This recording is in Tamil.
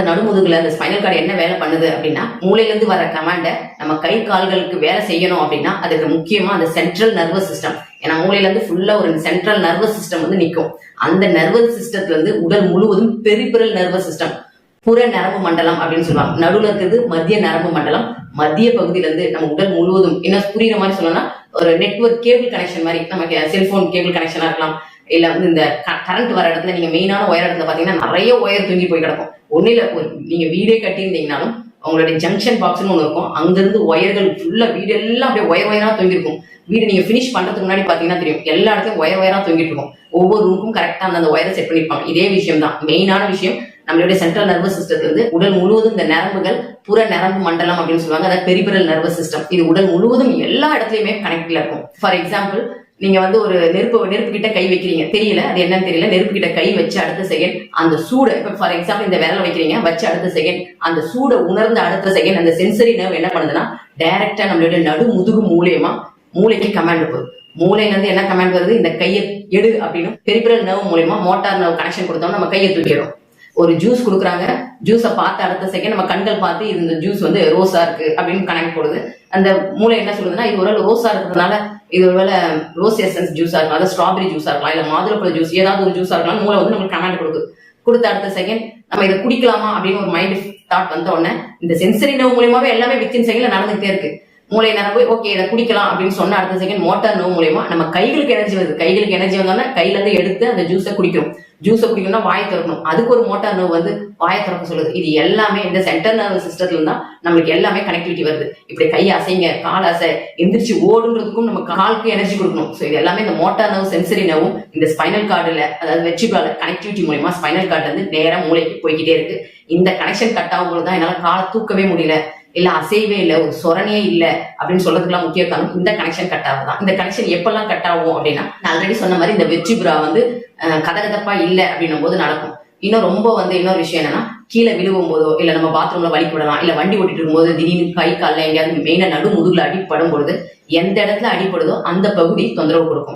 அந்த நடுமுதுகுல அந்த ஸ்பைனல் கார்டு என்ன வேலை பண்ணுது அப்படின்னா மூளையில இருந்து வர கமாண்டை நம்ம கை கால்களுக்கு வேலை செய்யணும் அப்படின்னா அதுக்கு முக்கியமா அந்த சென்ட்ரல் நர்வஸ் சிஸ்டம் ஏன்னா மூளையில இருந்து ஃபுல்லா ஒரு சென்ட்ரல் நர்வஸ் சிஸ்டம் வந்து நிற்கும் அந்த நர்வஸ் சிஸ்டத்துல இருந்து உடல் முழுவதும் பெரிபெரல் நர்வஸ் சிஸ்டம் புற நரம்பு மண்டலம் அப்படின்னு சொல்லுவாங்க. நடுவுல இருக்கிறது மத்திய நரம்பு மண்டலம். மத்திய பகுதியில இருந்து நம்ம உடல் முழுவதும் என்ன புரியுற மாதிரி சொல்லணும்னா ஒரு நெட்வொர்க் கேபிள் கனெக்ஷன் மாதிரி நமக்கு செல்போன் கேபிள் கனெக்ஷனா இருக்கலாம். இல்ல வந்து இந்த கரண்ட் வர இடத்துல நீங்க மெயினான ஒயர் இடத்துல பாத்தீங்கன்னா நிறைய ஒயர் தூங்கி போய் கிடக்கும். ஒன்றும் இல்ல ஒரு நீங்க வீடே கட்டியிருந்தீங்கனாலும் உங்களுடைய ஜங்ஷன் பாக்ஸ்னு ஒன்று இருக்கும். அங்கிருந்து ஒயர்கள் ஃபுல்லாக வீடு எல்லாம் அப்படியே ஒயர் ஒயராக தொங்கிருக்கும். வீடு நீங்க ஃபினிஷ் பண்ணுறதுக்கு முன்னாடி பார்த்தீங்கன்னா தெரியும். எல்லா இடத்துலையும் ஒயர் ஒயராக தொங்கிட்டு இருக்கும். ஒவ்வொரு ரூமுக்கும் கரெக்டாக அந்த ஒயரை செட் பண்ணிருப்பாங்க இதே விஷயம் தான். மெயினான விஷயம் நம்மளுடைய சென்ட்ரல் நர்வஸ் சிஸ்டத்துல இருந்து உடல் முழுவதும் இந்த நரம்புகள் புற நரம்பு மண்டலம் அப்படின்னு சொல்லுவாங்க. அதாவது பெரிபரல் நர்வஸ் சிஸ்டம் இது உடல் முழுவதும் எல்லா இடத்துலயுமே கனெக்ட்ல இருக்கும். ஃபார் எக்ஸாம்பிள் நீங்க வந்து ஒரு நெருப்பு நெருப்பு கிட்ட கை வைக்கிறீங்க. தெரியல அது என்னன்னு தெரியல. நெருப்பு கிட்ட கை வச்சு அடுத்த செகண்ட் அந்த சூடை இப்ப ஃபார் எக்ஸாம்பிள் இந்த விரல வைக்கிறீங்க வச்சு அடுத்த செகண்ட் அந்த சூடை உணர்ந்த அடுத்த செகண்ட் அந்த சென்சரி நர்வ் என்ன பண்ணுதுன்னா டைரக்டா நம்மளுடைய நடு முதுகு மூலியமா மூளைக்கு கமாண்ட் போகுது. மூளையில இருந்து என்ன கமாண்ட் வருது? இந்த கையை எடு அப்படின்னு பெரிபரல் நர்வ் மூலியமா மோட்டார் நர்வ் கனெக்ஷன் கொடுத்தோம் நம்ம கையை தூக்கிடும் ஒரு ஜூஸ் கொடுக்குறாங்க. ஜூஸை பார்த்து அடுத்த செகண்ட் நம்ம கண்கள் பார்த்து இந்த ஜூஸ் வந்து ரோஸா இருக்கு அப்படின்னு கனெக்ட் போடுது. அந்த மூளை என்ன சொல்லுதுன்னா இது ஒருவேளை ரோஸா இருக்கிறதுனால இது ஒருவேளை ரோஸ் எசன்ஸ் ஜூஸா இருக்கலாம் அதாவது ஸ்ட்ராபெரி ஜூஸா இருக்கலாம் இல்ல மாதுளப்பழ ஜூஸ் ஏதாவது ஒரு ஜூஸா இருக்கலாம் மூளை வந்து நம்மளுக்கு கமாண்ட் கொடுக்குது. கொடுத்த அடுத்த செகண்ட் நம்ம இதை குடிக்கலாமா அப்படின்னு ஒரு மைண்ட் தாட் வந்த உடனே இந்த சென்சரி நோவு மூலியமாவே எல்லாமே வித்தின் செகண்ட்ல நடந்துகிட்டே இருக்கு. மூளை போய் ஓகே இதை குடிக்கலாம் அப்படின்னு சொன்ன அடுத்த செகண்ட் மோட்டார் நோவு மூலியமா நம்ம கைகளுக்கு எனர்ஜி வருது. கைகளுக்கு எனர்ஜி வந்தோன்னா கையில இருந்து எடுத்து அந்த ஜூஸை குடிக்கிறோம். ஜூஸை குடிக்கணும்னா வாயை திறக்கணும். அதுக்கு ஒரு மோட்டார் நர்வ் வந்து வாயை திறக்க சொல்லுது. இது எல்லாமே இந்த சென்டர் நர்வ் சிஸ்டத்துல தான் நம்மளுக்கு எல்லாமே கனெக்டிவிட்டி வருது. இப்படி கை அசைங்க கால் அசை எந்திரிச்சு ஓடுன்றதுக்கும் நம்ம காலுக்கு எனர்ஜி கொடுக்கணும். ஸோ இது எல்லாமே இந்த மோட்டார் நர்வ் சென்சரி நர்வும் இந்த ஸ்பைனல் கார்டுல அதாவது வெற்றிபால கனெக்டிவிட்டி மூலியமா ஸ்பைனல் கார்டு வந்து நேரம் மூளைக்கு போய்கிட்டே இருக்கு. இந்த கனெக்ஷன் கட் ஆகும்போது தான் என்னால காலை தூக்கவே முடியல. இல்ல அசைவே இல்லை ஒரு சொரணையே இல்லை அப்படின்னு சொல்றதுக்குலாம் முக்கிய காரணம் இந்த கனெக்ஷன் கட் ஆகுதான் இந்த கனெக்ஷன் எப்பெல்லாம் கட் ஆகும் அப்படின்னா நான் ஆல்ரெடி சொன்ன மாதிரி இந்த வெற்றிபுரா வந்து கதகதப்பா இல்ல அப்படின்னும் போது நடக்கும். இன்னும் ரொம்ப வந்து இன்னொரு விஷயம் என்னன்னா கீழே விழுவும் போதோ இல்ல நம்ம பாத்ரூம்ல வலிக்கு இல்லை இல்ல வண்டி ஓட்டிட்டு இருக்கும்போது திடீர்னு கை கால்ல எங்கேயாவது மெயினா நடு முதுகுல அடிப்படும் பொழுது எந்த இடத்துல அடிப்படுதோ அந்த பகுதி தொந்தரவு கொடுக்கும்.